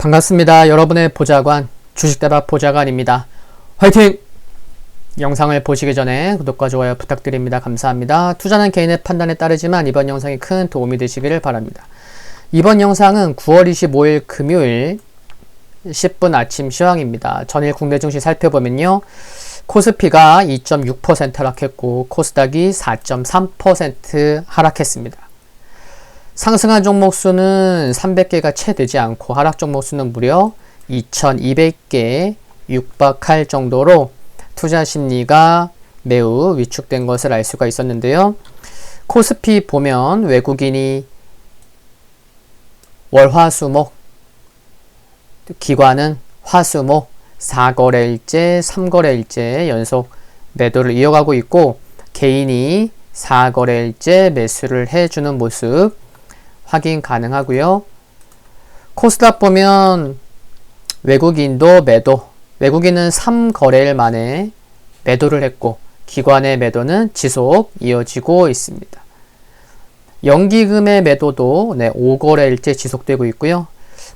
반갑습니다. 여러분의 보좌관 주식대박 보좌관입니다. 화이팅! 영상을 보시기 전에 구독과 좋아요 부탁드립니다. 감사합니다. 투자는 개인의 판단에 따르지만 이번 영상이 큰 도움이 되시기를 바랍니다. 이번 영상은 9월 25일 금요일 10분 아침 시황입니다. 전일 국내 증시 살펴보면요. 코스피가 2.6% 하락했고 코스닥이 4.3% 하락했습니다. 상승한 종목 수는 300개가 채 되지 않고 하락 종목 수는 무려 2200개 육박할 정도로 투자 심리가 매우 위축된 것을 알 수가 있었는데요. 코스피 보면 외국인이 월화수목 기관은 화수목 4거래일째 3거래일째 연속 매도를 이어가고 있고 개인이 4거래일째 매수를 해주는 모습 확인 가능하고요. 코스닥 보면 외국인도 매도, 외국인은 3거래일 만에 매도를 했고 기관의 매도는 지속 이어지고 있습니다. 연기금의 매도도 네, 5거래일째 지속되고 있고요.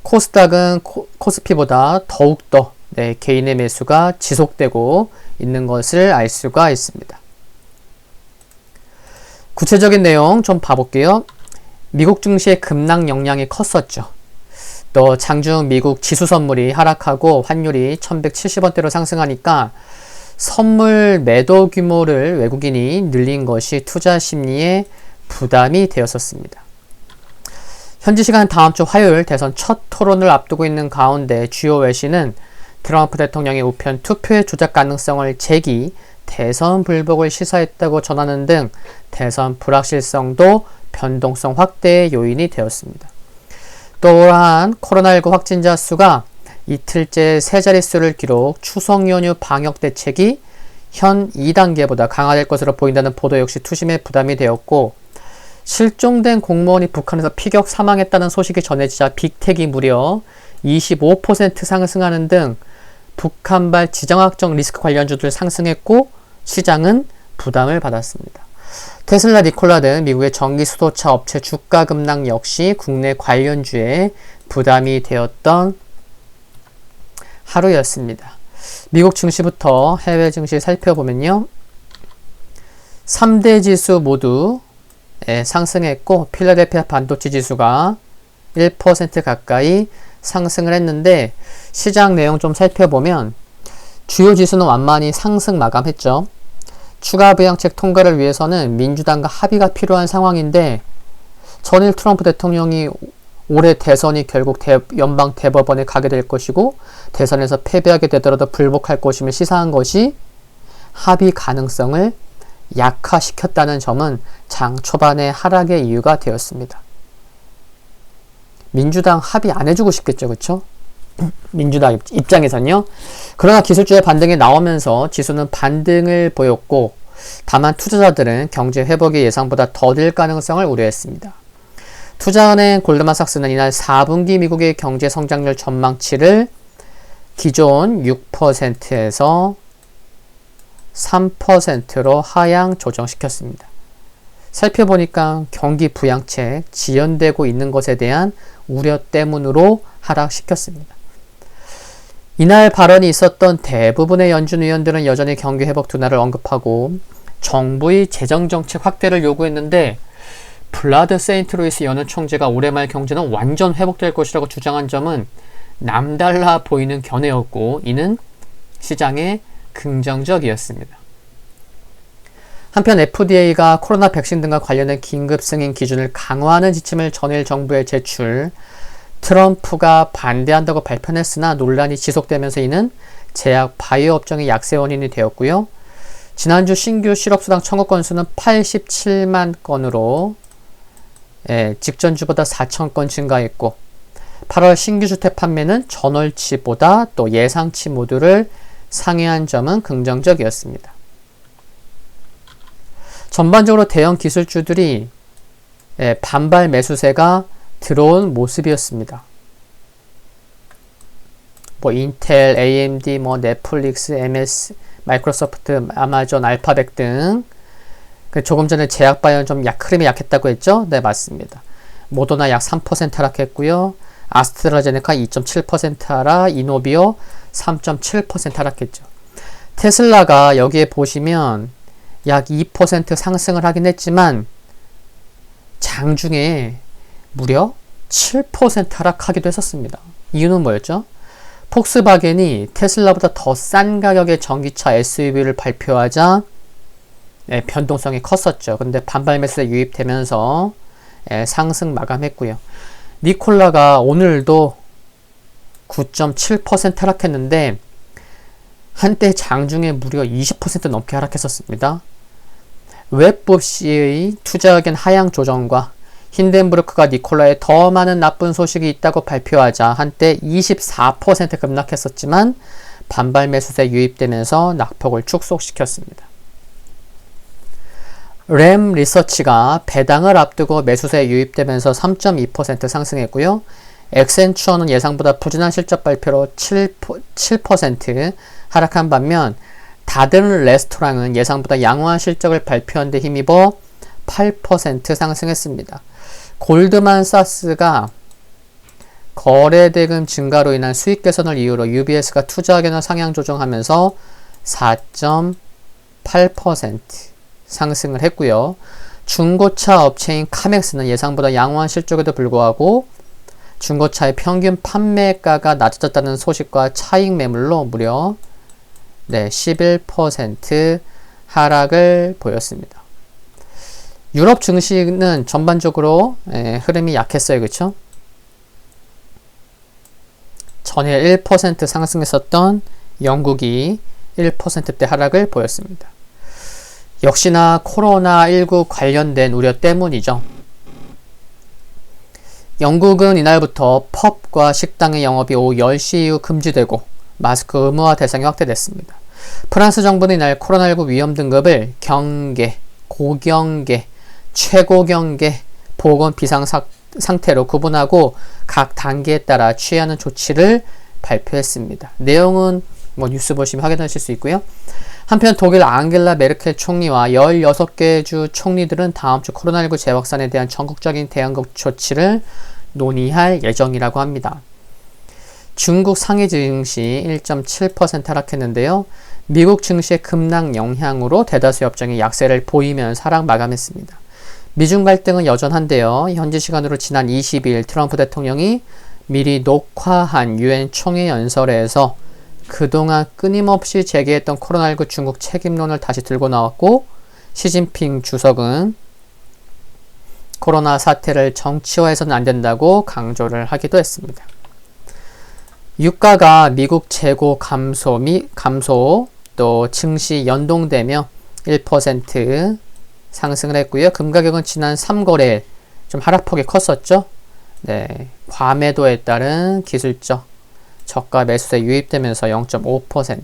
코스닥은 코, 스피보다 더욱더 네, 개인의 매수가 지속되고 있는 것을 알 수가 있습니다. 구체적인 내용 좀 봐볼게요. 미국 증시의 급락 영향이 컸었죠. 또 장중 미국 지수 선물이 하락하고 환율이 1170원대로 상승하니까 선물 매도 규모를 외국인이 늘린 것이 투자 심리에 부담이 되었었습니다. 현지 시간 다음 주 화요일 대선 첫 토론을 앞두고 있는 가운데 주요 외신은 트럼프 대통령의 우편 투표의 조작 가능성을 제기, 대선 불복을 시사했다고 전하는 등 대선 불확실성도 변동성 확대의 요인이 되었습니다. 또한 코로나19 확진자 수가 이틀째 세 자릿수를 기록 추석 연휴 방역 대책이 현 2단계보다 강화될 것으로 보인다는 보도 역시 투심에 부담이 되었고 실종된 공무원이 북한에서 피격 사망했다는 소식이 전해지자 빅텍이 무려 25% 상승하는 등 북한발 지정학적 리스크 관련주들 상승했고 시장은 부담을 받았습니다. 테슬라 니콜라 등 미국의 전기 수소차 업체 주가 급락 역시 국내 관련주에 부담이 되었던 하루였습니다. 미국 증시부터 해외 증시 살펴보면요. 3대 지수 모두 예, 상승했고 필라델피아 반도체 지수가 1% 가까이 상승을 했는데 시장 내용 좀 살펴보면 주요 지수는 완만히 상승 마감했죠. 추가 부양책 통과를 위해서는 민주당과 합의가 필요한 상황인데 전일 트럼프 대통령이 올해 대선이 결국 대, 연방 대법원에 가게 될 것이고 대선에서 패배하게 되더라도 불복할 것임을 시사한 것이 합의 가능성을 약화시켰다는 점은 장 초반의 하락의 이유가 되었습니다. 민주당 합의 안 해주고 싶겠죠, 그렇죠? 민주당 입장에선요. 그러나 기술주의 반등이 나오면서 지수는 반등을 보였고 다만 투자자들은 경제 회복이 예상보다 더딜 가능성을 우려했습니다. 투자은행 골드만삭스는 이날 4분기 미국의 경제 성장률 전망치를 기존 6%에서 3%로 하향 조정시켰습니다. 살펴보니까 경기 부양책 지연되고 있는 것에 대한 우려 때문으로 하락시켰습니다. 이날 발언이 있었던 대부분의 연준 의원들은 여전히 경기 회복 둔화를 언급하고 정부의 재정 정책 확대를 요구했는데 블라드 세인트로이스 연은 총재가 올해 말 경제는 완전 회복될 것이라고 주장한 점은 남달라 보이는 견해였고 이는 시장에 긍정적이었습니다. 한편 FDA가 코로나 백신 등과 관련된 긴급 승인 기준을 강화하는 지침을 전일 정부에 제출, 트럼프가 반대한다고 발표했으나 논란이 지속되면서 이는 제약 바이오 업종의 약세 원인이 되었고요. 지난주 신규 실업수당 청구 건수는 87만 건으로 예, 직전주보다 4천 건 증가했고 8월 신규 주택 판매는 전월치보다 또 예상치 모두를 상회한 점은 긍정적이었습니다. 전반적으로 대형 기술주들이 예, 반발 매수세가 들어온 모습이었습니다. 뭐 인텔, AMD, 뭐 넷플릭스, MS, 마이크로소프트, 아마존, 알파벳 등그 조금 전에 제약바이오는 좀 약, 흐름이 약했다고 했죠? 네, 맞습니다. 모더나 약 3% 하락했고요. 아스트라제네카 2.7% 하락, 이노비오 3.7% 하락했죠. 테슬라가 여기에 보시면 약 2% 상승을 하긴 했지만 장중에 무려 7% 하락하기도 했었습니다. 이유는 뭐였죠? 폭스바겐이 테슬라보다 더 싼 가격의 전기차 SUV를 발표하자 네, 변동성이 컸었죠. 근데 반발 매수에 유입되면서 네, 상승 마감했고요. 니콜라가 오늘도 9.7% 하락했는데 한때 장중에 무려 20% 넘게 하락했었습니다. 웹법시의 투자 의견 하향 조정과 힌덴부르크가 니콜라에 더 많은 나쁜 소식이 있다고 발표하자 한때 24% 급락했었지만 반발 매수세 유입되면서 낙폭을 축소시켰습니다. 램 리서치가 배당을 앞두고 매수세 유입되면서 3.2% 상승했고요. 엑센추어는 예상보다 부진한 실적 발표로 7%, 7% 하락한 반면 다른 레스토랑은 예상보다 양호한 실적을 발표한 데 힘입어 8% 상승했습니다. 골드만사스가 거래 대금 증가로 인한 수익 개선을 이유로 UBS가 투자 견을 상향 조정하면서 4.8% 상승을 했고요. 중고차 업체인 카맥스는 예상보다 양호한 실적에도 불구하고 중고차의 평균 판매가가 낮아졌다는 소식과 차익 매물로 무려 네, 11% 하락을 보였습니다. 유럽 증시는 전반적으로 예, 흐름이 약했어요. 그쵸? 전일 1% 상승했었던 영국이 1%대 하락을 보였습니다. 역시나 코로나19 관련된 우려 때문이죠. 영국은 이날부터 펍과 식당의 영업이 오후 10시 이후 금지되고 마스크 의무화 대상이 확대됐습니다. 프랑스 정부는 이날 코로나19 위험 등급을 경계, 고경계, 최고 경계, 보건 비상 상태로 구분하고 각 단계에 따라 취하는 조치를 발표했습니다. 내용은 뭐 뉴스 보시면 확인하실 수 있고요. 한편 독일 앙겔라 메르켈 총리와 16개 주 총리들은 다음 주 코로나19 재확산에 대한 전국적인 대응급 조치를 논의할 예정이라고 합니다. 중국 상해 증시 1.7% 하락했는데요. 미국 증시의 급락 영향으로 대다수 업종이 약세를 보이면 사락 마감했습니다. 미중 갈등은 여전한데요. 현지 시간으로 지난 22일 트럼프 대통령이 미리 녹화한 유엔 총회 연설에서 그동안 끊임없이 제기했던 코로나19 중국 책임론을 다시 들고 나왔고 시진핑 주석은 코로나 사태를 정치화해서는 안 된다고 강조를 하기도 했습니다. 유가가 미국 재고 감소 미 감소 또 증시 연동되며 1% 상승을 했고요. 금 가격은 지난 3거래일 좀 하락폭이 컸었죠. 네, 과매도에 따른 기술적 저가 매수세 유입되면서 0.5%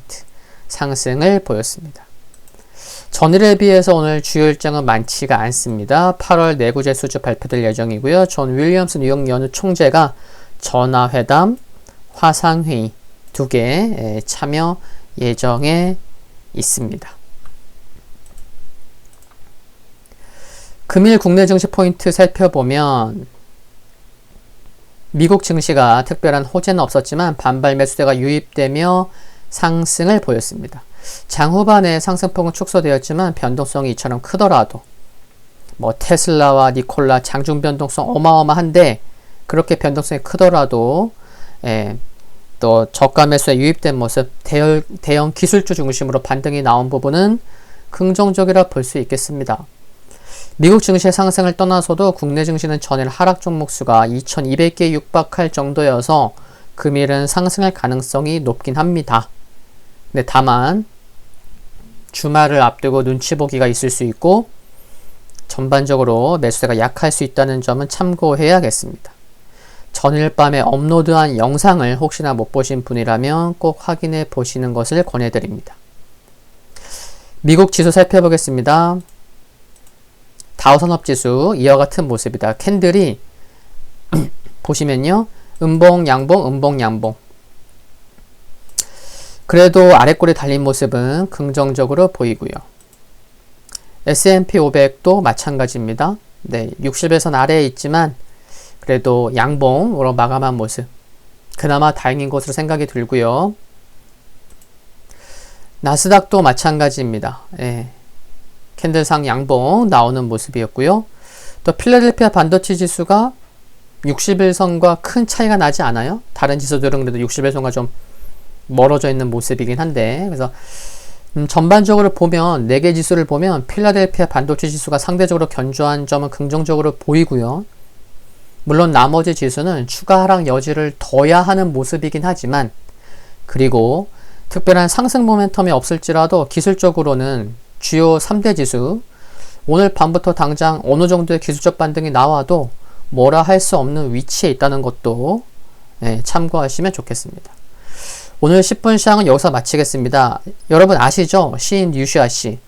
상승을 보였습니다. 전일에 비해서 오늘 주요 일정은 많지가 않습니다. 8월 내구재 수주 발표될 예정이고요. 존 윌리엄스 뉴욕 연우 총재가 전화회담, 화상회의 두개 참여 예정에 있습니다. 금일 국내 증시 포인트 살펴보면 미국 증시가 특별한 호재는 없었지만 반발 매수세가 유입되며 상승을 보였습니다. 장 후반에 상승폭은 축소되었지만 변동성이 이처럼 크더라도 뭐 테슬라와 니콜라 장중 변동성 어마어마한데 그렇게 변동성이 크더라도 예, 또 저가 매수에 유입된 모습 대형, 대형 기술주 중심으로 반등이 나온 부분은 긍정적이라 볼 수 있겠습니다. 미국 증시의 상승을 떠나서도 국내 증시는 전일 하락 종목 수가 2200개 육박할 정도여서 금일은 상승할 가능성이 높긴 합니다. 네, 다만 주말을 앞두고 눈치 보기가 있을 수 있고 전반적으로 매수세가 약할 수 있다는 점은 참고해야겠습니다. 전일 밤에 업로드한 영상을 혹시나 못 보신 분이라면 꼭 확인해 보시는 것을 권해드립니다. 미국 지수 살펴보겠습니다. 다우산업지수 이와 같은 모습이다. 캔들이 보시면요. 음봉, 양봉, 음봉, 양봉. 그래도 아래골이 달린 모습은 긍정적으로 보이고요. S&P 500도 마찬가지입니다. 네, 60에선 아래에 있지만 그래도 양봉으로 마감한 모습. 그나마 다행인 것으로 생각이 들고요. 나스닥도 마찬가지입니다. 예. 캔들상 양봉 나오는 모습이었고요. 또 필라델피아 반도체 지수가 60일선과 큰 차이가 나지 않아요. 다른 지수들은 그래도 60일선과 좀 멀어져 있는 모습이긴 한데 그래서 음, 전반적으로 보면 4개 지수를 보면 필라델피아 반도체 지수가 상대적으로 견조한 점은 긍정적으로 보이고요. 물론 나머지 지수는 추가 하락 여지를 둬야 하는 모습이긴 하지만 그리고 특별한 상승 모멘텀이 없을지라도 기술적으로는 주요 3대 지수 오늘 밤부터 당장 어느 정도의 기술적 반등이 나와도 뭐라 할 수 없는 위치에 있다는 것도 네, 참고하시면 좋겠습니다. 오늘 10분 시황은 여기서 마치겠습니다. 여러분 아시죠? 시인 유시아 씨.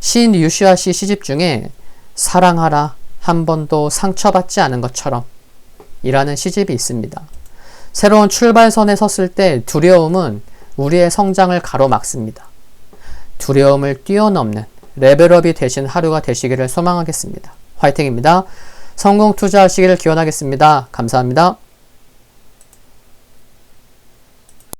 시인 유시아 씨 시집 중에 사랑하라 한 번도 상처받지 않은 것처럼 이라는 시집이 있습니다. 새로운 출발선에 섰을 때 두려움은 우리의 성장을 가로막습니다. 두려움을 뛰어넘는 레벨업이 되신 하루가 되시기를 소망하겠습니다. 화이팅입니다. 성공 투자하시기를 기원하겠습니다. 감사합니다.